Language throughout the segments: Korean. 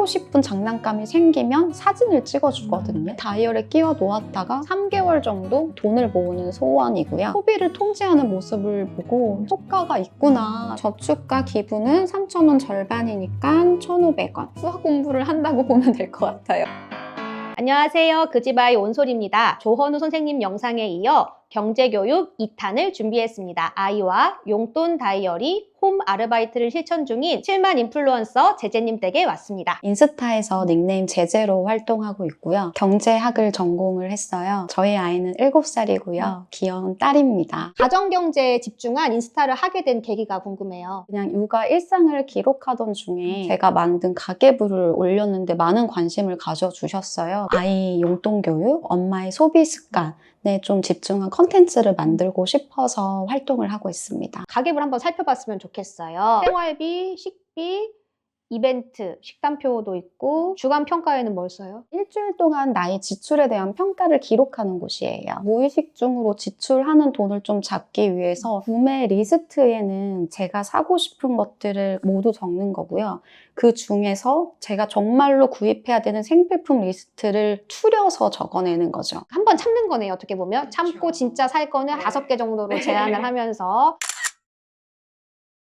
사고 싶은 장난감이 생기면 사진을 찍어주거든요. 다이어리에 끼워 놓았다가 3개월 정도 돈을 모으는 소원이고요. 소비를 통제하는 모습을 보고 효과가 있구나. 저축과 기부는 3,000원 절반이니까 1,500원. 수학 공부를 한다고 보면 될 것 같아요. 안녕하세요. 그지바이 온솔입니다. 조헌우 선생님 영상에 이어 경제교육 2탄을 준비했습니다. 아이와 용돈 다이어리 홈 아르바이트를 실천 중인 7만 인플루언서 제재님 댁에 왔습니다. 인스타에서 닉네임 제재로 활동하고 있고요. 경제학을 전공을 했어요. 저희 아이는 7살이고요. 귀여운 딸입니다. 가정경제에 집중한 인스타를 하게 된 계기가 궁금해요. 그냥 육아 일상을 기록하던 중에 제가 만든 가계부를 올렸는데 많은 관심을 가져주셨어요. 아이 용돈 교육, 엄마의 소비 습관에 좀 집중한 컨텐츠를 만들고 싶어서 활동을 하고 있습니다. 가계부를 한번 살펴봤으면 좋겠어요. 생활비, 식비, 이벤트, 식단표도 있고 주간 평가에는 뭘 써요? 일주일 동안 나의 지출에 대한 평가를 기록하는 곳이에요. 무의식 중으로 지출하는 돈을 좀 잡기 위해서 구매 리스트에는 제가 사고 싶은 것들을 모두 적는 거고요. 그 중에서 제가 정말로 구입해야 되는 생필품 리스트를 추려서 적어내는 거죠. 한 번 참는 거네요. 어떻게 보면 참고 진짜 살 거는 다섯 개 정도로 제한을 하면서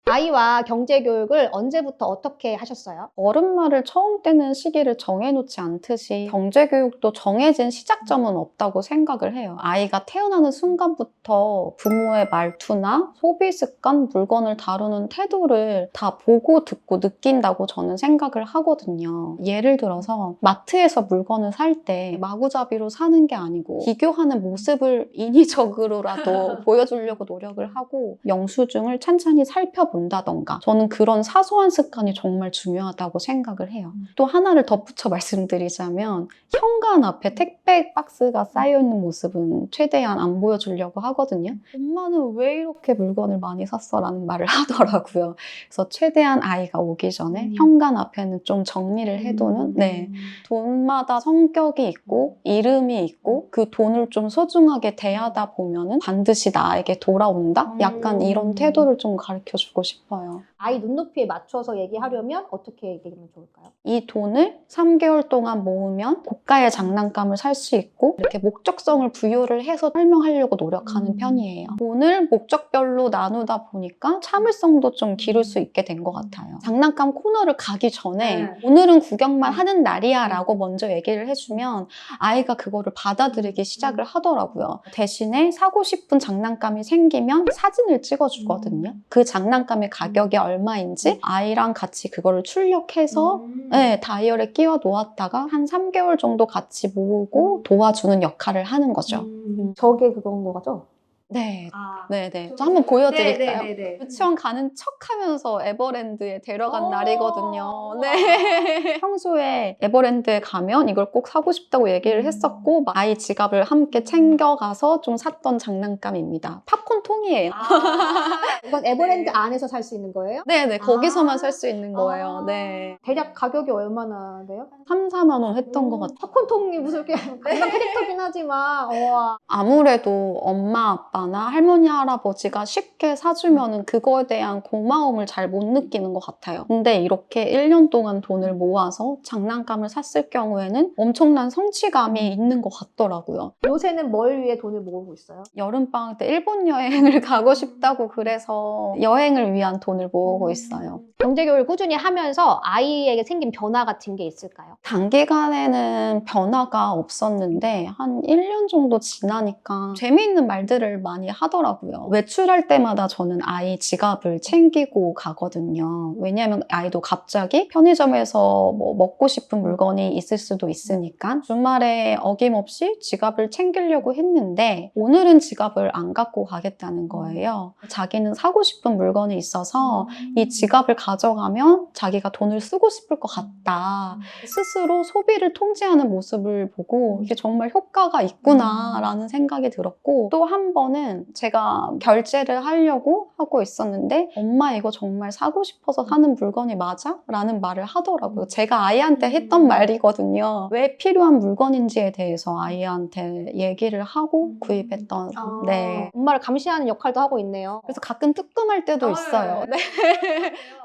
아이와 경제 교육을 언제부터 어떻게 하셨어요? 어른말을 처음 떼는 시기를 정해놓지 않듯이 경제교육도 정해진 시작점은 없다고 생각을 해요. 아이가 태어나는 순간부터 부모의 말투나 소비 습관, 물건을 다루는 태도를 다 보고 듣고 느낀다고 저는 생각을 하거든요. 예를 들어서 마트에서 물건을 살 때 마구잡이로 사는 게 아니고 비교하는 모습을 인위적으로라도 보여주려고 노력을 하고 영수증을 찬찬히 살펴 본다던가 저는 그런 사소한 습관이 정말 중요하다고 생각을 해요. 또 하나를 덧붙여 말씀드리자면 현관 앞에 택배 박스가 쌓여있는 모습은 최대한 안 보여주려고 하거든요. 엄마는 왜 이렇게 물건을 많이 샀어? 라는 말을 하더라고요. 그래서 최대한 아이가 오기 전에 음. 현관 앞에는 좀 정리를 해두는 네. 돈마다 성격이 있고 이름이 있고 그 돈을 좀 소중하게 대하다 보면은 반드시 나에게 돌아온다? 약간 이런 태도를 좀 가르쳐 주고 싶어요. 아이 눈높이에 맞춰서 얘기하려면 어떻게 얘기하면 좋을까요? 이 돈을 3개월 동안 모으면 고가의 장난감을 살 수 있고 이렇게 목적성을 부여를 해서 설명하려고 노력하는 음. 편이에요. 돈을 목적별로 나누다 보니까 참을성도 좀 기를 수 있게 된 것 같아요. 장난감 코너를 가기 전에 네. 오늘은 구경만 하는 날이야 라고 먼저 얘기를 해주면 아이가 그거를 받아들이기 시작을 하더라고요. 대신에 사고 싶은 장난감이 생기면 사진을 찍어주거든요. 그 장난감의 가격이 얼마 인지 아이랑 같이 그거를 출력해서 음. 네, 다이어리에 끼워 놓았다가 한 3개월 정도 같이 모으고 도와주는 역할을 하는 거죠. 음. 저게 그건 거죠? 네. 아. 네네. 저 한번 보여드릴까요? 네네네. 유치원 가는 척 하면서 에버랜드에 데려간 오. 날이거든요. 네. 평소에 에버랜드에 가면 이걸 꼭 사고 싶다고 얘기를 음. 했었고, 막 아이 지갑을 함께 챙겨가서 좀 샀던 장난감입니다. 팝콘 통이에요. 이건 에버랜드 안에서 살 수 있는 거예요? 네네. 거기서만 아. 살수 있는 거예요. 아. 네. 대략 가격이 얼마나 돼요? 3, 4만 원 했던 것 같아요. 팝콘 통이 무슨 이렇게 강남 캐릭터긴 하지만 와. 아무래도 엄마 아빠나 할머니 할아버지가 쉽게 사주면은 그거에 대한 고마움을 잘 못 느끼는 것 같아요. 근데 이렇게 1년 동안 돈을 모아서 장난감을 샀을 경우에는 엄청난 성취감이 있는 것 같더라고요. 요새는 뭘 위해 돈을 모으고 있어요? 여름방학 때 일본 여행을 가고 싶다고 그래서 여행을 위한 돈을 모으고 있어요. 경제교육을 꾸준히 하면서 아이에게 생긴 변화 같은 게 있을까요? 단기간에는 변화가 없었는데 한 1년 정도 지나니까 재미있는 말들을 많이 하더라고요. 외출할 때마다 저는 아이 지갑을 챙기고 가거든요. 왜냐하면 아이도 갑자기 편의점에서 뭐 먹고 싶은 물건이 있을 수도 있으니까 주말에 어김없이 지갑을 챙기려고 했는데 오늘은 지갑을 안 갖고 가겠다는 거예요. 자기는 사고 싶은 물건이 있어서 이 지갑을 가져가면 자기가 돈을 쓰고 싶을 것 같다. 스스로 소비를 통제하는 모습을 보고 이게 정말 효과가 있구나라는 생각이 들었고 또 한 번은 제가 결제를 하려고 하고 있었는데 엄마 이거 정말 사고 싶어서 사는 물건이 맞아? 라는 말을 하더라고요. 제가 아이한테 했던 말이거든요. 왜 필요한 물건인지에 대해서 아이한테 얘기를 하고 구입했던 아, 네. 엄마를 감시하는 역할도 하고 있네요. 그래서 가끔 뜨끔할 때도 있어요. 네.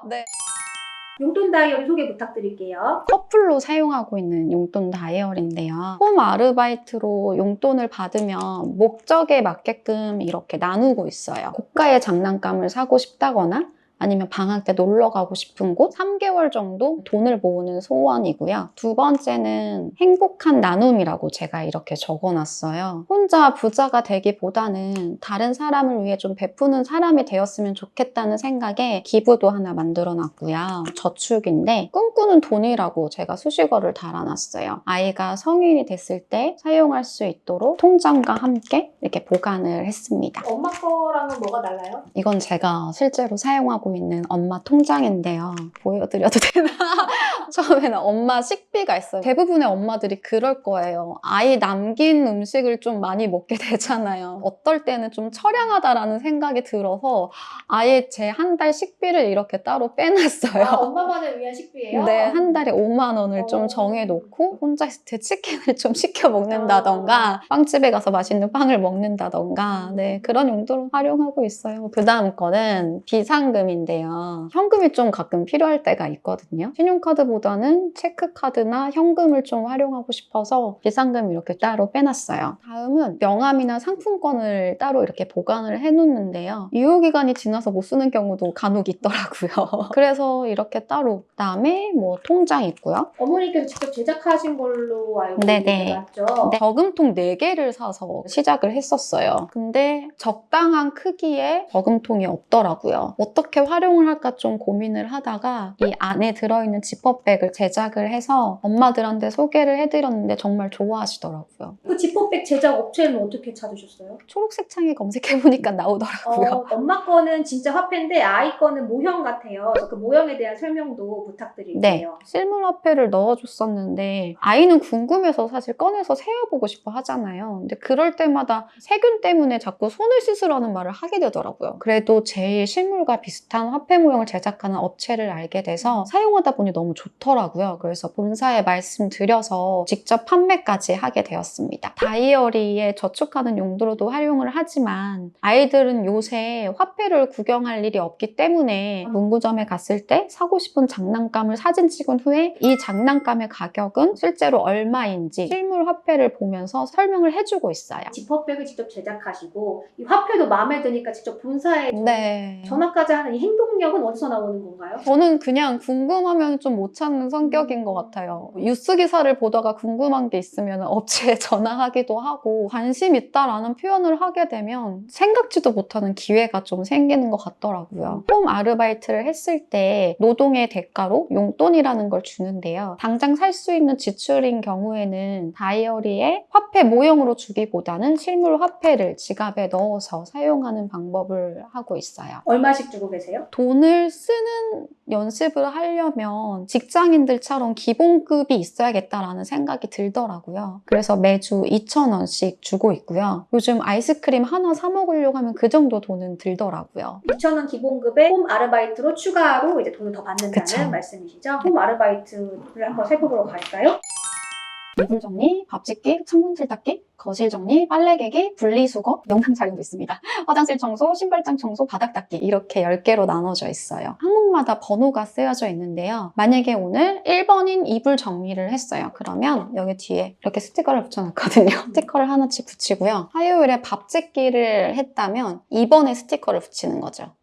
네. 용돈 다이어리 소개 부탁드릴게요. 커플로 사용하고 있는 용돈 다이어리인데요. 홈 아르바이트로 용돈을 받으면 목적에 맞게끔 이렇게 나누고 있어요. 고가의 장난감을 사고 싶다거나 아니면 방학 때 놀러 가고 싶은 곳 3개월 정도 돈을 모으는 소원이고요. 두 번째는 행복한 나눔이라고 제가 이렇게 적어놨어요. 혼자 부자가 되기보다는 다른 사람을 위해 좀 베푸는 사람이 되었으면 좋겠다는 생각에 기부도 하나 만들어놨고요. 저축인데 꿈꾸는 돈이라고 제가 수식어를 달아놨어요. 아이가 성인이 됐을 때 사용할 수 있도록 통장과 함께 이렇게 보관을 했습니다. 엄마 거랑은 뭐가 달라요? 이건 제가 실제로 사용하고 있는 엄마 통장인데요. 보여드려도 되나? 처음에는 엄마 식비가 있어요. 대부분의 엄마들이 그럴 거예요. 아이 남긴 음식을 좀 많이 먹게 되잖아요. 어떨 때는 좀 처량하다라는 생각이 들어서 아예 제 한 달 식비를 이렇게 따로 빼놨어요. 아, 엄마만을 위한 식비예요? 네, 한 달에 5만 원을 어. 좀 정해놓고 혼자 때 치킨을 좀 시켜 먹는다던가 빵집에 가서 맛있는 빵을 먹는다던가 네 그런 용도로 활용하고 있어요. 그 다음 거는 비상금인데요. 현금이 좀 가끔 필요할 때가 있거든요. 신용카드보다 는 체크카드나 현금을 좀 활용하고 싶어서 비상금 이렇게 따로 빼놨어요. 다음은 명함이나 상품권을 따로 이렇게 보관을 해놓는데요. 유효기간이 지나서 못 쓰는 경우도 간혹 있더라고요. 그래서 이렇게 따로 그다음에 뭐 통장 있고요. 어머니께서 직접 제작하신 걸로 알고 네네. 있는데 맞죠? 네, 저금통 4개를 사서 시작을 했었어요. 근데 적당한 크기의 저금통이 없더라고요. 어떻게 활용을 할까 좀 고민을 하다가 이 안에 들어있는 지퍼백 을 제작을 해서 엄마들한테 소개를 해드렸는데 정말 좋아하시더라고요. 그 지퍼백 제작 업체는 어떻게 찾으셨어요? 초록색 창에 검색해보니까 나오더라고요. 어, 엄마 거는 진짜 화폐인데 아이 거는 모형 같아요. 그 모형에 대한 설명도 부탁드릴게요. 네, 실물 화폐를 넣어줬었는데 아이는 궁금해서 사실 꺼내서 세어보고 싶어 하잖아요. 근데 그럴 때마다 세균 때문에 자꾸 손을 씻으라는 말을 하게 되더라고요. 그래도 제일 실물과 비슷한 화폐 모형을 제작하는 업체를 알게 돼서 사용하다 보니 너무 좋 더라고요. 그래서 본사에 말씀드려서 직접 판매까지 하게 되었습니다. 다이어리에 저축하는 용도로도 활용을 하지만 아이들은 요새 화폐를 구경할 일이 없기 때문에 문구점에 갔을 때 사고 싶은 장난감을 사진 찍은 후에 이 장난감의 가격은 실제로 얼마인지 실물 화폐를 보면서 설명을 해주고 있어요. 지퍼백을 직접 제작하시고 이 화폐도 마음에 드니까 직접 본사에 네. 전화까지 하는 이 행동력은 어디서 나오는 건가요? 저는 그냥 궁금하면 좀 못 찾는 성격인 것 같아요. 뉴스 기사를 보다가 궁금한 게 있으면 업체에 전화하기도 하고 관심 있다라는 표현을 하게 되면 생각지도 못하는 기회가 좀 생기는 것 같더라고요. 홈 아르바이트를 했을 때 노동의 대가로 용돈이라는 걸 주는데요. 당장 살 수 있는 지출인 경우에는 다이어리에 화폐 모형으로 주기보다는 실물 화폐를 지갑에 넣어서 사용하는 방법을 하고 있어요. 얼마씩 주고 계세요? 돈을 쓰는 연습을 하려면 직 장인들처럼 기본급이 있어야겠다라는 생각이 들더라고요. 그래서 매주 2,000원씩 주고 있고요. 요즘 아이스크림 하나 사 먹으려고 하면 그 정도 돈은 들더라고요. 2,000원 기본급에 홈 아르바이트로 추가로 이제 돈을 더 받는다는 그쵸. 말씀이시죠? 홈 아르바이트를 한번 살펴보러 갈까요? 이불 정리, 밥 짓기, 창문 틀닦기, 거실 정리, 빨래 개기, 분리수거, 영상 촬영도 있습니다. 화장실 청소, 신발장 청소, 바닥 닦기 이렇게 10개로 나눠져 있어요. 항목마다 번호가 쓰여져 있는데요. 만약에 오늘 1번인 이불 정리를 했어요. 그러면 여기 뒤에 이렇게 스티커를 붙여놨거든요. 스티커를 하나씩 붙이고요. 화요일에 밥 짓기를 했다면 2번에 스티커를 붙이는 거죠.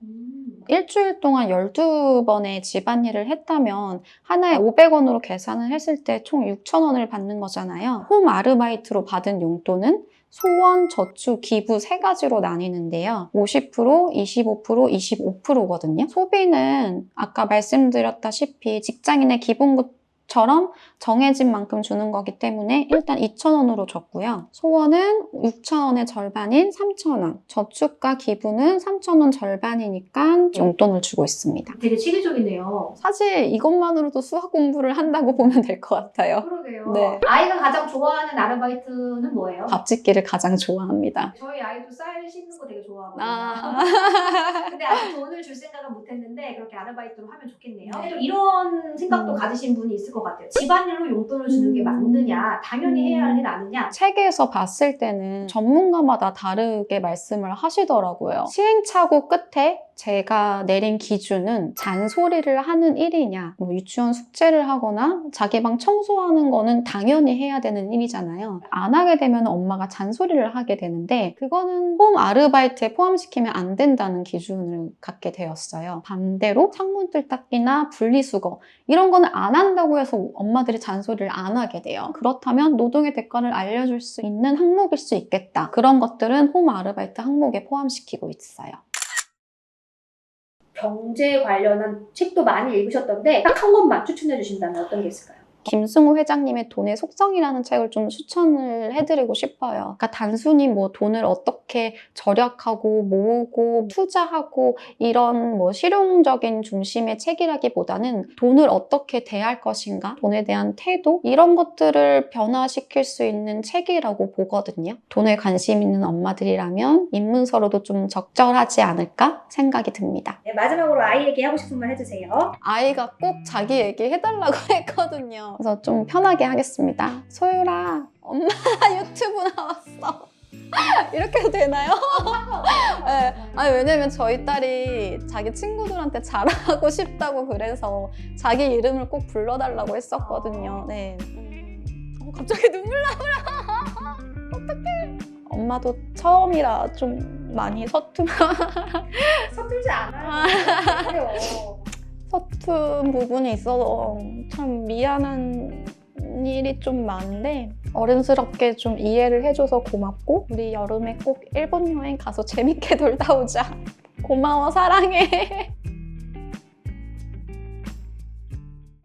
일주일 동안 12번의 집안일을 했다면 하나에 500원으로 계산을 했을 때 총 6,000원을 받는 거잖아요. 홈 아르바이트로 받은 용돈은 소원, 저축, 기부 세 가지로 나뉘는데요. 50%, 25%, 25%거든요. 소비는 아까 말씀드렸다시피 직장인의 기본급 처럼 정해진 만큼 주는 거기 때문에 일단 2,000원으로 줬고요. 소원은 6,000원의 절반인 3,000원. 저축과 기부는 3,000원 절반이니까 용돈을 주고 있습니다. 되게 시기적이네요. 사실 이것만으로도 수학 공부를 한다고 보면 될 것 같아요. 그러게요. 네. 아이가 가장 좋아하는 아르바이트는 뭐예요? 밥 짓기를 가장 좋아합니다. 저희 아이도 쌀 씻는 거 되게 좋아하거든요. 아. 근데 아직 돈을 줄 생각은 못했는데 그렇게 아르바이트로 하면 좋겠네요. 네. 또 이런 생각도 음. 가지신 분이 있을 것 같아요. 집안일로 용돈을 주는 게 음. 맞느냐, 당연히 해야 할 일 아니냐. 책에서 봤을 때는 전문가마다 다르게 말씀을 하시더라고요. 시행착오 끝에 제가 내린 기준은 잔소리를 하는 일이냐, 뭐 유치원 숙제를 하거나 자기 방 청소하는 거는 당연히 해야 되는 일이잖아요. 안 하게 되면 엄마가 잔소리를 하게 되는데 그거는 홈 아르바이트에 포함시키면 안 된다는 기준을 갖게 되었어요. 반대로 창문들 닦기나 분리수거 이런 거는 안 한다고 해서 엄마들이 잔소리를 안 하게 돼요. 그렇다면 노동의 대가를 알려줄 수 있는 항목일 수 있겠다. 그런 것들은 홈 아르바이트 항목에 포함시키고 있어요. 경제 관련한 책도 많이 읽으셨던데 딱 한 권만 추천해 주신다면 어떤 게 있을까요? 김승우 회장님의 돈의 속성이라는 책을 좀 추천을 해드리고 싶어요. 그러니까 단순히 뭐 돈을 어떻게 절약하고 모으고 투자하고 이런 뭐 실용적인 중심의 책이라기보다는 돈을 어떻게 대할 것인가, 돈에 대한 태도 이런 것들을 변화시킬 수 있는 책이라고 보거든요. 돈에 관심 있는 엄마들이라면 입문서로도 좀 적절하지 않을까 생각이 듭니다. 네, 마지막으로 아이에게 하고 싶은 말 해주세요. 아이가 꼭 자기 얘기 해달라고 했거든요. 그래서 좀 편하게 하겠습니다. 소율아, 엄마 유튜브 나왔어. 이렇게 해도 되나요? 네. 아니, 왜냐면 저희 딸이 자기 친구들한테 자랑하고 싶다고 그래서 자기 이름을 꼭 불러달라고 했었거든요. 네. 음, 어, 갑자기 눈물 나더라. 어떡해. 엄마도 처음이라 좀 많이 서툰, 서툴지 않아요. 그래요. 서툰 부분이 있어서 참 미안한 일이 좀 많은데 어른스럽게 좀 이해를 해줘서 고맙고 우리 여름에 꼭 일본 여행 가서 재밌게 놀다 오자. 고마워 사랑해.